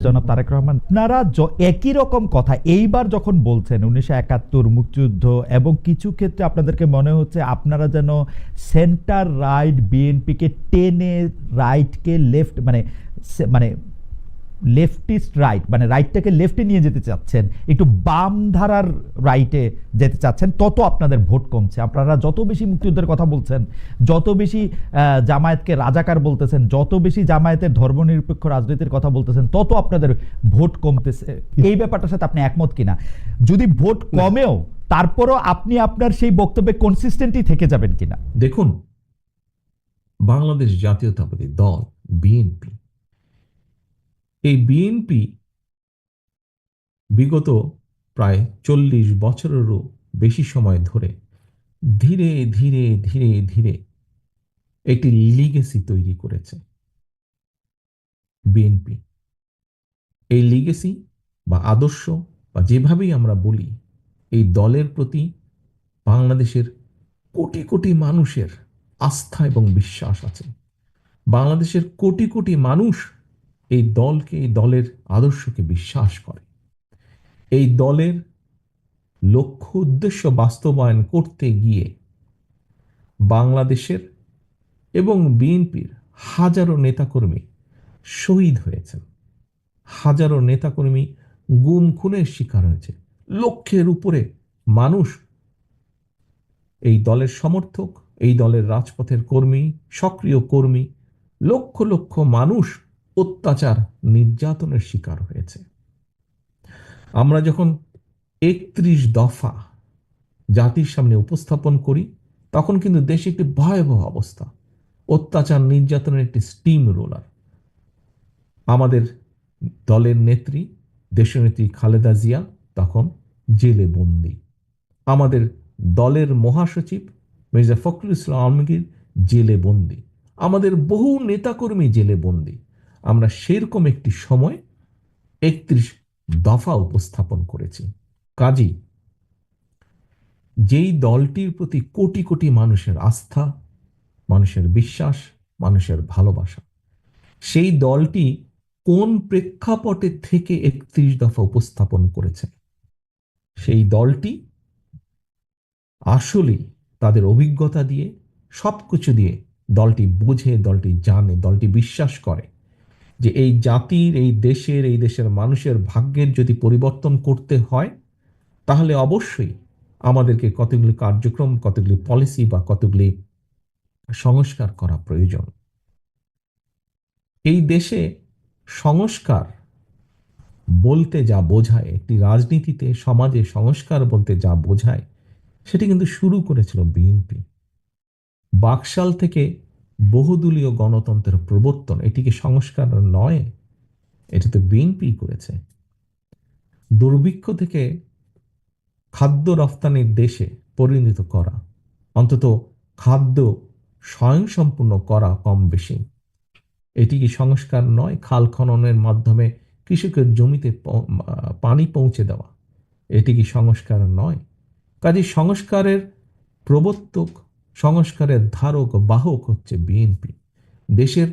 জনাব তারেক রহমান আপনারা একই রকম কথা। এইবার যখন বলছেন উনিশশো একাত্তর মুক্তিযুদ্ধ এবং কিছু ক্ষেত্রে আপনাদেরকে মনে হচ্ছে আপনারা যেন সেন্টার রাইট বিএনপিকে টেনে রাইটকে লেফট মানে মানে লেফটিস্ট রাইট মানে রাইটটাকে লেফটে নিয়ে যেতে চাচ্ছেন একটু বাম ধারার রাইটে যেতে চাচ্ছেন তত আপনাদের ভোট কমছে। আপনারা যত বেশি মুক্তিযুদ্ধের কথা বলছেন যত বেশি জামায়াতকে রাজাকার বলতেছেন যত বেশি জামায়াতের ধর্মনিরপেক্ষ রাজনীতির কথা বলতেছেন তত আপনাদের ভোট কমতেছে। এই ব্যাপারটার সাথে আপনি একমত কিনা? যদি ভোট কমেও তারপরও আপনি আপনার সেই বক্তব্যে কনসিস্টেন্টই থেকে যাবেন কিনা? দেখুন বাংলাদেশ জাতীয়তাবাদী দল বিএনপি এই বিএনপি বিগত প্রায় চল্লিশ বছরেরও বেশি সময় ধরে ধীরে ধীরে ধীরে ধীরে একটি লিগেসি তৈরি করেছে বিএনপি। এই লিগেসি বা আদর্শ বা যেভাবেই আমরা বলি, এই দলের প্রতি বাংলাদেশের কোটি কোটি মানুষের আস্থা এবং বিশ্বাস আছে। বাংলাদেশের কোটি কোটি মানুষ এই দলকে, এই দলের আদর্শকে বিশ্বাস করে। এই দলের লক্ষ্য, উদ্দেশ্য বাস্তবায়ন করতে গিয়ে বাংলাদেশের এবং বিএনপির হাজারো নেতাকর্মী শহীদ হয়েছেন। হাজারো নেতাকর্মী গুম, খুনের শিকার হয়েছে। লক্ষ্যের উপরে মানুষ এই দলের সমর্থক, এই দলের রাজপথের কর্মী, সক্রিয় কর্মী, লক্ষ লক্ষ মানুষ অত্যাচার নির্যাতনের শিকার হয়েছে। আমরা যখন একত্রিশ দফা জাতির সামনে উপস্থাপন করি, তখন কিন্তু দেশে একটি ভয়াবহ অবস্থা। অত্যাচার, নির্যাতনের একটি স্টিম রোলার আমাদের দলের নেত্রী দেশনেত্রী খালেদা জিয়া তখন জেলে বন্দী। আমাদের দলের মহাসচিব মির্জা ফখরুল ইসলাম আলমগীর জেলে বন্দি। আমাদের বহু নেতাকর্মী জেলে বন্দি। আমরা সেরকম একটি সময় একত্রিশ দফা উপস্থাপন করেছি। কাজী, যেই দলটির প্রতি কোটি কোটি মানুষের আস্থা, মানুষের বিশ্বাস, মানুষের ভালোবাসা, সেই দলটি কোন প্রেক্ষাপটে থেকে একত্রিশ দফা উপস্থাপন করেছে? সেই দলটি আসলেই তাদের অভিজ্ঞতা দিয়ে সব কিছু দিয়ে দলটি বোঝে, দলটি জানে, দলটি বিশ্বাস করে। যে এই জাতির, এই দেশের এই দেশের মানুষের ভাগ্যের যদি পরিবর্তন করতে হয়, তাহলে অবশ্যই আমাদেরকে কতগুলি কার্যক্রম, কতগুলি পলিসি বা কতগুলি সংস্কার করা প্রয়োজন। এই দেশে সংস্কার বলতে যা বোঝায়, একটি রাজনীতিতে সমাজে সংস্কার বলতে যা বোঝায়, সেটি কিন্তু শুরু করেছিল বিএনপি। বাকশাল থেকে বহুদলীয় গণতন্ত্রের প্রবর্তন, এটিকে সংস্কার নয় এটি তো বিএনপি করেছে। দুর্ভিক্ষ থেকে খাদ্য রফতানির দেশে পরিণত করা, অন্তত খাদ্য স্বয়ংসম্পূর্ণ করা কম বেশি। এটি কি সংস্কার নয়? খাল খননের মাধ্যমে কৃষকের জমিতে পানি পৌঁছে দেওয়া, এটি কি সংস্কার নয়? কাজে সংস্কারের প্রবর্তক সংস্কারের ধারক বাহক হচ্ছে বিএনপি। দেশের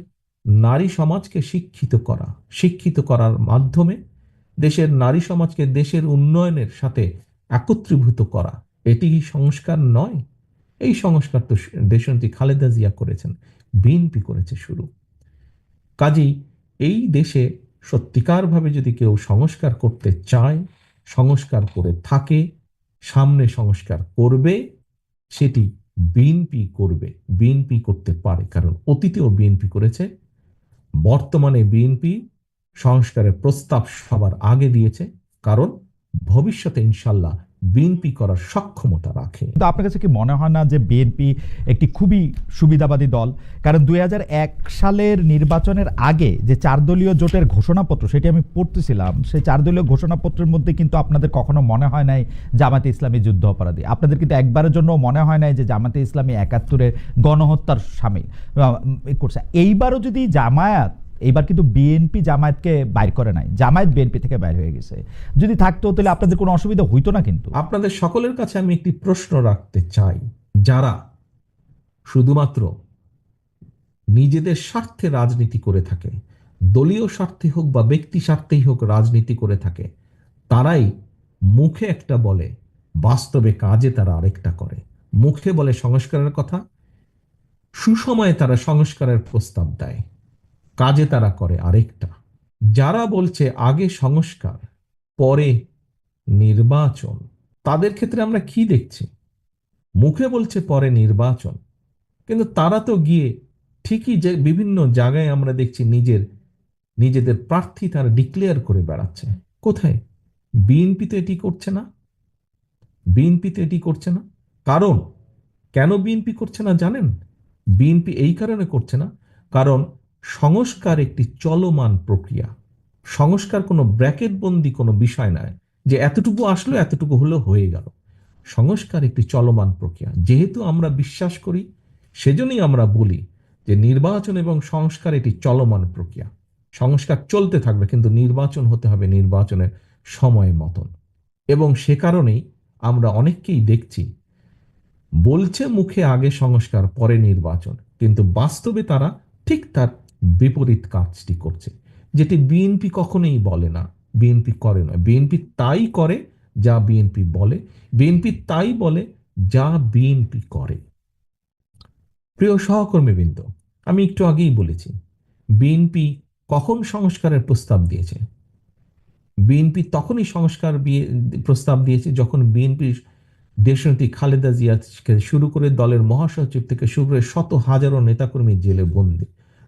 নারী সমাজকে শিক্ষিত করা, শিক্ষিত করার মাধ্যমে দেশের নারী সমাজকে দেশের উন্নয়নের সাথে একত্রীভূত করা, এটি সংস্কার নয়? এই সংস্কার তো দেশনেত্রী খালেদা জিয়া করেছেন, বিএনপি করেছে শুরু। কাজেই এই দেশে সত্যিকারভাবে যদি কেউ সংস্কার করতে চায়, সংস্কার করে থাকে, সামনে সংস্কার করবে, সেটি বিএনপি করবে বিএনপি করতে পারে। কারণ অতীতেও বিএনপি করেছে, বর্তমানে বিএনপি সংস্কারের প্রস্তাব সবার আগে দিয়েছে। কারণ ভবিষ্যতে ইনশাল্লাহ বিএনপি করার সক্ষমতা রাখে। আপনার কাছে কি মনে হয় না যে বিএনপি একটি খুবই সুবিধাবাদী দল? কারণ দুই হাজার এক সালের নির্বাচনের আগে যে চার দলীয় জোটের ঘোষণাপত্র, সেটি আমি পড়তেছিলাম, সেই চার দলীয় ঘোষণাপত্রের মধ্যে কিন্তু আপনাদের কখনো মনে হয় নাই জামাতে ইসলামী যুদ্ধ অপরাধী। আপনাদের কিন্তু একবারের জন্য মনে হয় নাই যে জামাতে ইসলামী একাত্তরের গণহত্যার সামিল করছে। এইবারও যদি জামায়াত এইবার কিন্তু বিএনপি জামায়াতকে বাইর করে নাই। জামায়াত বিএনপি থেকে বাইর হয়ে গেছে। যদি থাকতো তাহলে আপনাদের কোনো অসুবিধা হইতো না কিন্তু। আপনাদের সকলের কাছে আমি একটি প্রশ্ন রাখতে চাই। যারা শুধুমাত্র নিজেদের স্বার্থে রাজনীতি করে থাকে, দলীয় স্বার্থে হোক বা ব্যক্তি স্বার্থেই হোক রাজনীতি করে থাকে, তারাই মুখে একটা বলে, বাস্তবে কাজে তারা আরেকটা করে। মুখে বলে সংস্কারের কথা, সুসময়ে তারা সংস্কারের প্রস্তাব দেয়। কাজে তারা করে আরেকটা। যারা বলছে আগে সংস্কার, পরে নির্বাচন, তাদের ক্ষেত্রে আমরা কি দেখছি? মুখে বলছে পরে নির্বাচন, কিন্তু তারা তো গিয়ে ঠিকই যে বিভিন্ন জায়গায় আমরা দেখছি নিজের, নিজেদের প্রার্থী তারা ডিক্লেয়ার করে বেড়াচ্ছে। কোথায়? বিএনপি তো এটি করছে না। বিএনপি তো এটি করছে না। কারণ, কেন বিএনপি করছে না জানেন? বিএনপি এই কারণে করছে না। কারণ সংস্কার একটি চলমান প্রক্রিয়া। সংস্কার কোনো ব্র্যাকেট বন্দি কোনো বিষয় নয় যে এতটুকু আসলো, এতটুকু হলো, হয়ে গেল। সংস্কার একটি চলমান প্রক্রিয়া। যেহেতু আমরা বিশ্বাস করি, সেজন্যই আমরা বলি যে নির্বাচন এবং সংস্কার এটি চলমান প্রক্রিয়া। সংস্কার চলতে থাকবে, কিন্তু নির্বাচন হতে হবে নির্বাচনের সময় মতন। এবং সে কারণেই আমরা অনেককেই দেখছি, বলছে মুখে আগে সংস্কার, পরে নির্বাচন। কিন্তু বাস্তবে তারা ঠিক তার বিপরীত কাজটি করছে, যেটি বিএনপি কখনোই বলে না। বিএনপি করে না বিএনপি তাই করে যা বিএনপি বলে। বিএনপি তাই বলে যা বিএনপি করে। প্রিয় সহকর্মীবৃন্দ, আমি একটু আগেই বলেছি বিএনপি কখন সংস্কারের প্রস্তাব দিয়েছে? বিএনপি তখনই সংস্কার প্রস্তাব দিয়েছে যখন বিএনপি দেশনেত্রী খালেদা জিয়া শুরু করে দলের মহাসচিব থেকে শুরু করে শত হাজারো নেতাকর্মী জেলে বন্দী।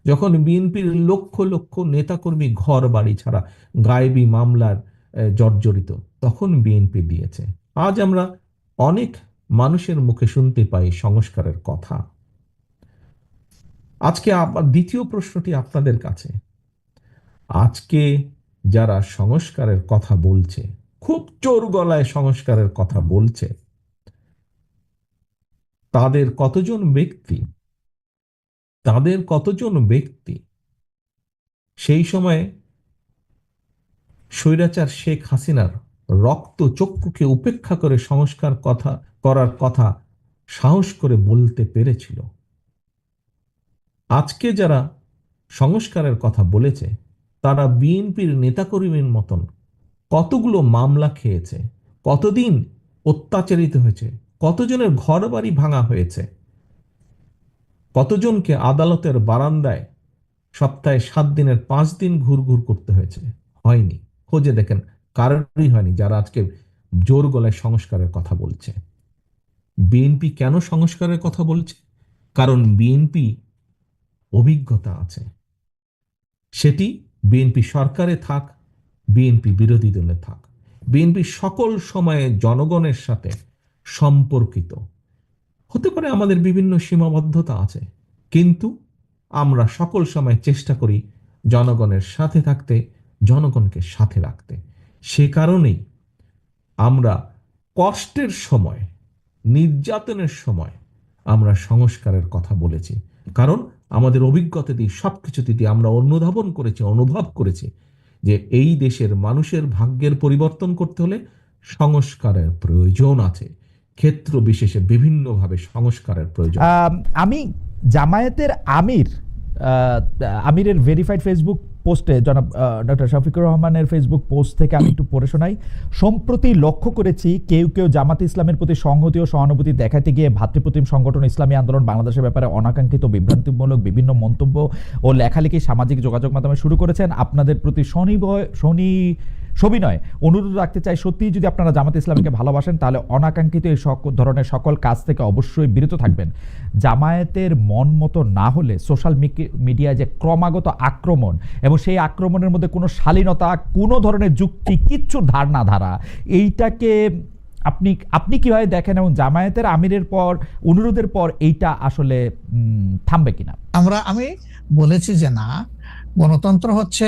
যখন বিএনপির লক্ষ লক্ষ নেতাকর্মী ঘর বাড়ি ছাড়া গায়েবী মামলার জর্জরিত, তখন বিএনপি দিয়েছে। আজ আমরা অনেক মানুষের মুখে শুনতে পাই সংস্কারের কথা। আজকে দ্বিতীয় প্রশ্নটি আপনাদের কাছে। আজকে যারা সংস্কারের কথা বলছে, খুব চোর গলায় সংস্কারের কথা বলছে, তাদের কতজন ব্যক্তি তাদের কতজন ব্যক্তি? সেই সময়ে স্বৈরাচার শেখ হাসিনার রক্ত চক্ষুকে উপেক্ষা করে সংস্কার কথা, করার কথা সাহস করে বলতে পেরেছিল। আজকে যারা সংস্কারের কথা বলেছে, তারা বিএনপির নেতাকর্মীর মতন কতগুলো মামলা খেয়েছে, কতদিন অত্যাচারিত হয়েছে, কতজনের ঘর বাড়ি ভাঙা হয়েছে কতজনকে আদালতের বারান্দায় সপ্তাহে সাত দিনের পাঁচ দিন ঘুরঘুর করতে হয়েছে? হয়নি। খোঁজে দেখেন, কারোরই হয়নি যারা আজকে জোর গলায় সংস্কারের কথা বলছে। বিএনপি কেন সংস্কারের কথা বলছে? কারণ বিএনপি অভিজ্ঞতা আছে। সেটি বিএনপি সরকারে থাক, বিএনপি বিরোধী দলে থাক। বিএনপি সকল সময়ে জনগণের সাথে সম্পর্কিত। হতে পারে আমাদের বিভিন্ন সীমাবদ্ধতা আছে, কিন্তু আমরা সকল সময় চেষ্টা করি জনগণের সাথে থাকতে, জনগণকে সাথে রাখতে। সে কারণেই আমরা কষ্টের সময়, নির্যাতনের সময় আমরা সংস্কারের কথা বলেছি। কারণ আমাদের অভিজ্ঞতা দিয়ে সব কিছুতে দিয়ে আমরা অনুধাবন করেছি, অনুভব করেছি যে এই দেশের মানুষের ভাগ্যের পরিবর্তন করতে হলে সংস্কারের প্রয়োজন আছে। ক্ষেত্র বিশেষে বিভিন্নভাবে সংস্কারের প্রয়োজন। আমি জামায়াতের আমির আমিরের ভেরিফাইড ফেসবুক পোস্টে জনাব ডক্টর শফিকুর রহমানের ফেসবুক পোস্ট থেকে আমি একটু পড়ে শোনাই। সম্প্রতি লক্ষ্য করেছি কেউ কেউ জামাত ইসলামের প্রতি সংহতি ও সহানুভূতি দেখাতে গিয়ে ভাতৃপ্রতিম সংগঠন ইসলামী আন্দোলন, বাংলাদেশের ব্যাপারে অনাকাঙ্ক্ষিত বিভ্রান্তিমূলক বিভিন্ন মন্তব্য ও লেখালেখি সামাজিক যোগাযোগ মাধ্যমে শুরু করেছেন। আপনাদের প্রতি শনিবয়, শনি সবিনয় অনুরোধ রাখতে চাই সত্যিই যদি আপনারা জামাত ইসলামীকে ভালোবাসেন, তাহলে অনাকাঙ্ক্ষিত এই সকল ধরনের সকল কাজ থেকে অবশ্যই বিরত থাকবেন। জামায়াতের মন মতো না হলে সোশ্যাল মিডিয়ায় যে ক্রমাগত আক্রমণ এবং সেই আক্রমণের মধ্যে কোনো শালীনতা, কোনো ধরনের যুক্তি, কিচ্ছু ধার না ধারা, এইটাকে আপনি আপনি কীভাবে দেখেন এবং জামায়াতের আমিরের পর, অনুরোধের পর এইটা আসলে থামবে কিনা? আমরা, আমি বলেছি যে না, গণতন্ত্র হচ্ছে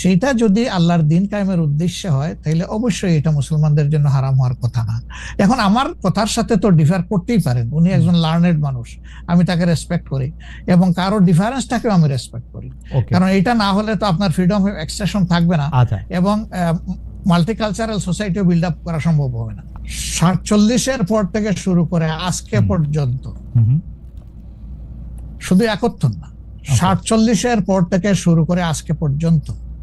সেটা যদি আল্লাহর দিন কায়েমের উদ্দেশ্যে হয় তাহলে অবশ্যই এটা মুসলমানদের জন্য হারাম হওয়ার কথা না। এখন আমার কথার সাথে তো ডিফার করতেই পারেন। উনি একজন লার্নেড মানুষ আমি তাকে রেসপেক্ট করি এবং কারও ডিফারেন্সটাকেও আমি রেসপেক্ট করি। কারণ এটা না হলে তো আপনার ফ্রিডম অফ এক্সপ্রেশন থাকবে না। আচ্ছা। এবং মাল্টিকালচারাল সোসাইটিও বিল্ড আপ করা সম্ভব হবে না। সাতচল্লিশের পর থেকে শুরু করে আজকে পর্যন্ত। শুধু একত্র না সাতচল্লিশের পর থেকে শুরু করে আজকে পর্যন্ত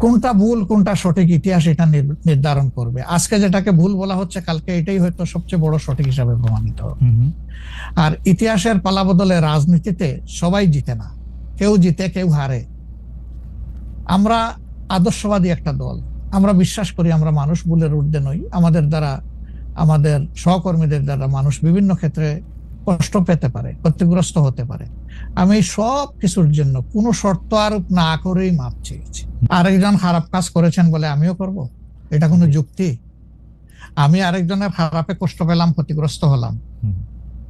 কোনটা ভুল কোনটা সঠিক ইতিহাস এটা নির্ধারণ করবে। আজকে যেটাকে ভুল বলা হচ্ছে কালকে এটাই হয়তো সবচেয়ে বড় সঠিক হিসাবে প্রমাণিত। আর ইতিহাসের পালাবদলে রাজনীতিতে সবাই জিতে না। কেউ জিতে কেউ হারে। আমরা আদর্শবাদী একটা দল। আমরা বিশ্বাস করি আমরা মানুষ ভুলের ঊর্ধ্বে নই। আমাদের দ্বারা আমাদের সহকর্মীদের দ্বারা মানুষ বিভিন্ন ক্ষেত্রে কষ্ট পেতে পারে ক্ষতিগ্রস্ত হতে পারে। আমি সব কিছুর জন্য কোনো শর্ত আরোপ না করেই মাপ চেয়েছি। আরেকজন খারাপ কাজ করেছেন বলে আমিও করব? এটা কোনো যুক্তি? আমি আরেকজনের খারাপে কষ্ট পেলাম ক্ষতিগ্রস্ত হলাম।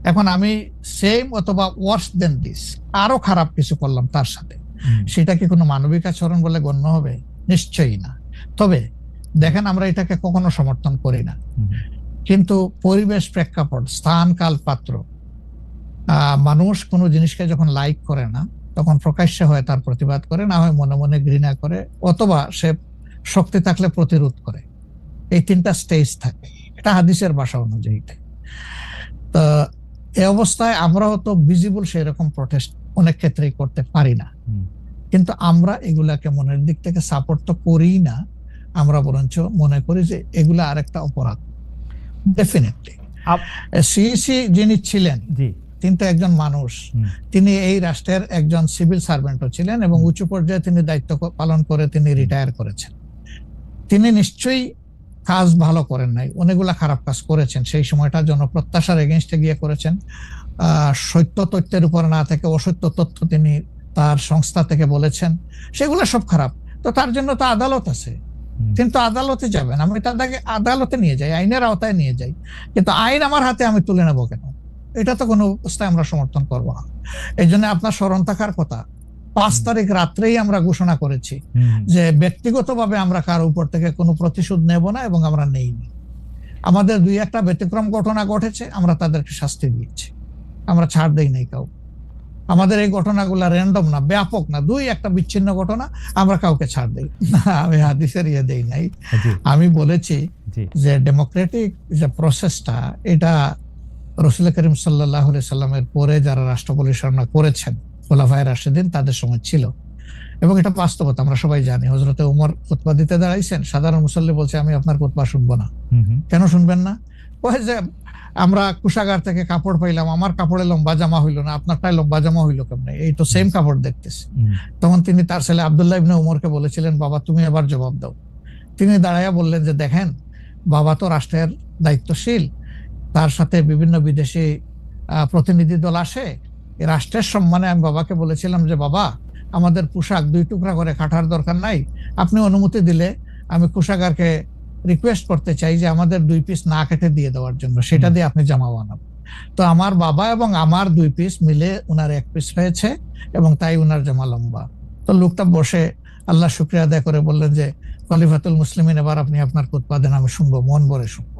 এখন আমি সেম অথবা ওয়ার্স দেন দিস আরও খারাপ কিছু করলাম তার সাথে। সেটা কি কোনো মানবিক আচরণ বলে গণ্য হবে? নিশ্চয়ই না। তবে দেখেন আমরা এটাকে কখনো সমর্থন করি না। কিন্তু পরিবেশ প্রেক্ষাপট স্থান কাল পাত্র মানুষ কোনো জিনিসকে যখন লাইক করে না তখন প্রকাশ্যে হয় তার প্রতিবাদ করে না হয় মনে মনে ঘৃণা করে অথবা সে শক্তি থাকলে প্রতিরোধ করে। এই তিনটা স্টেজ থাকে। এটা হাদিসের ভাষা অনুযায়ী। তো এ অবস্থায় আমরাও তো ভিজিবল সেই রকম প্রটেস্ট অনেক ক্ষেত্রেই করতে পারি না। কিন্তু আমরা এগুলাকে মনের দিক থেকে সাপোর্ট তো করি না। আমরা বরঞ্চ মনে করি যে এগুলা আরেকটা অপরাধ। ডেফিনেটলি সিইসি যিনি ছিলেন জি। তিনি তো একজন মানুষ। তিনি এই রাষ্ট্রের একজন সিভিল সার্ভেন্টও ছিলেন এবং উঁচু পর্যায়ে তিনি দায়িত্ব পালন করে তিনি রিটায়ার করেছেন। তিনি নিশ্চয়ই কাজ ভালো করেন নাই অনেকগুলা খারাপ কাজ করেছেন। সেই সময়টা জনপ্রত্যাশার এগেনস্টে গিয়ে করেছেন। আহ, সত্য তথ্যের উপর না থেকে অসত্য তথ্য তিনি তার সংস্থা থেকে বলেছেন। সেগুলো সব খারাপ। তো তার জন্য তো আদালত আছে। কিন্তু আদালতে যাবেন। আমি তাদেরকে আদালতে নিয়ে যাই আইনের আওতায় নিয়ে যাই। কিন্তু আইন আমার হাতে আমি তুলে নেব কেন? এটা তো কোনো অবস্থায় আমরা সমর্থন করব না। এই জন্য আপনার স্মরণ থাকার কথা। পাঁচ তারিখ রাত্রেই আমরা ঘোষণা করেছি যে ব্যক্তিগতভাবে আমরা কারও উপর থেকে কোনো প্রতিশোধ নেব না এবং আমরা নেইনি আমাদের দুই একটা ব্যতিক্রম ঘটনা ঘটেছে আমরা তাদেরকে শাস্তি দিয়েছি। আমরা ছাড় দেই নাই কাউ আমাদের এই ঘটনাগুলো র্যান্ডম না ব্যাপক না দুই একটা বিচ্ছিন্ন ঘটনা আমরা কাউকে ছাড় দেই। না আমি হাদিসের ইয়ে দেই নাই। আমি বলেছি যে ডেমোক্রেটিক যে প্রসেসটা এটা রসুল করিম সাল্লাহ সাল্লামের পরে যারা রাষ্ট্র পরিচালনা করেছেন খোলাফায় রাশেদিন তাদের সময় ছিল। এবং এটা বাস্তবতা আমরা সবাই জানি। হজরতে উমর খুতবা দিতে দাঁড়াইছেন সাধারণ মুসল্লি বলছে আমি আপনার খুতবা শুনব না। কেন শুনবেন না? ওই যে আমরা কুষাগার থেকে কাপড় পাইলাম আমার কাপড়ে লম্বা জামা হইল না আপনারটাই লম্বা জামা হইল কেমনে? এই তো সেম কাপড় দেখতেছি। তখন তিনি তার ছেলে আবদুল্লাহ ইবনে উমরকে বলেছিলেন বাবা তুমি এবার জবাব দাও। তিনি দাঁড়াইয়া বললেন যে দেখেন বাবা তো রাষ্ট্রের দায়িত্বশীল তার সাথে বিভিন্ন বিদেশি প্রতিনিধি দল আসে। রাষ্ট্রের সম্মানে আমি বাবাকে বলেছিলাম যে বাবা আমাদের পোশাক দুই টুকরা করে কাটার দরকার নাই। আপনি অনুমতি দিলে আমি কোষাগারকে রিকোয়েস্ট করতে চাই যে আমাদের দুই পিস না কেটে দিয়ে দেওয়ার জন্য। সেটা দিয়ে আপনি জামা বানাবেন। তো আমার বাবা এবং আমার দুই পিস মিলে উনার এক পিস হয়েছে এবং তাই উনার জামা লম্বা। তো লোকটা বসে আল্লাহ শুক্রিয়া আদায় করে বললেন যে খলিফাতুল মুসলিমিন এবার আপনি আপনার উৎপাদন আমি শুনব মন ভরে শুনব।